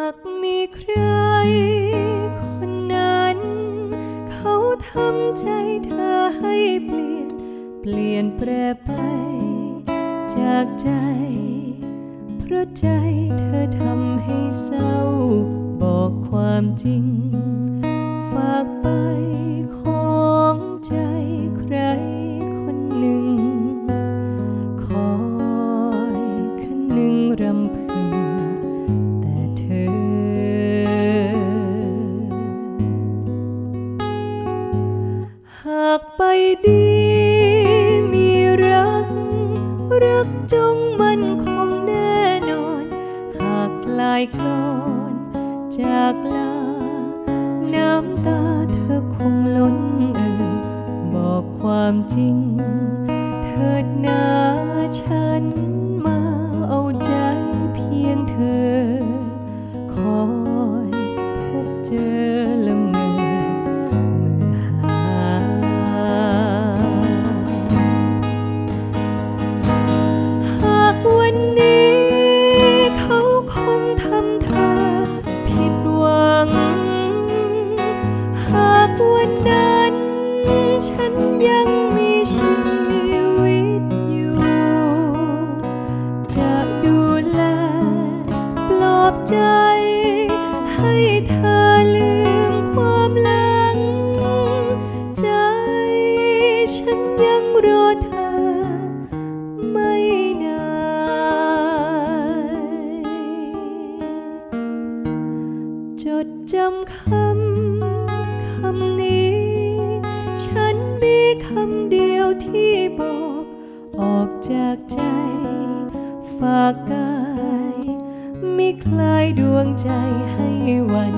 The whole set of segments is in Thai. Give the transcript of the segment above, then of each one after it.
ากมีใคร คนนั้น เขาทำใจเธอให้เปลี่ยน เปลี่ยนแปรไป จากใจ เพราะใจเธอทำให้เศร้า บอกความจริง ฝากากไปดีมีรัก รักจงมันคงแน่นอน หากลายกลอนจากลา น้ำตาเธอคงล้นเอ่อบอกความจริง เถิดนาฉัน ดจำคำคำนี้ ฉันมีคำเดียวที่บอก ออกจากใจ ฝากกายมิคลายดวงใจให้วัน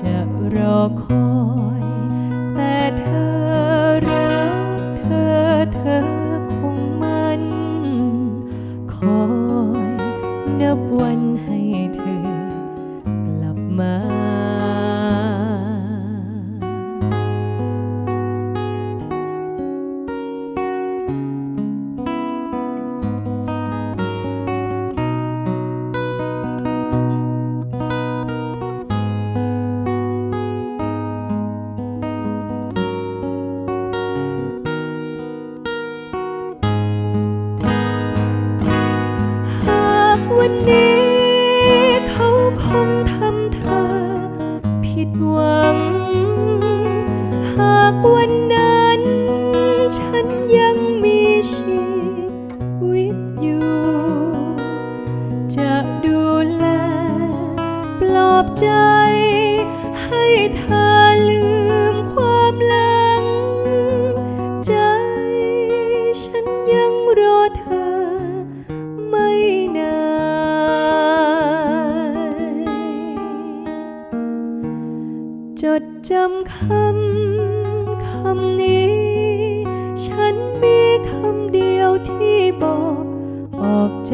จะรอคอย แต่เธอรักเธอเธอคงมันคอยนับวันให้เธอก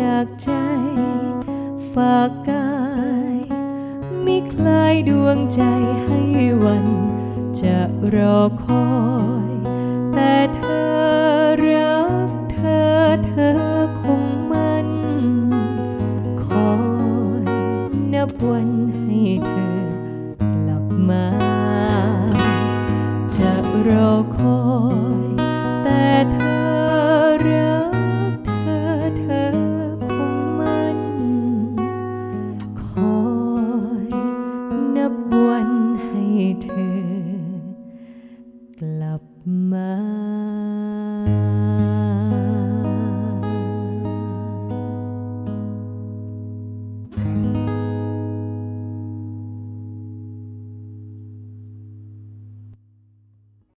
จากใจ ฝากกายมิคลายดวงใจให้วันจะรอคอย แต่เธอรักเธอเธอคงมัน คอยนับวัน mãi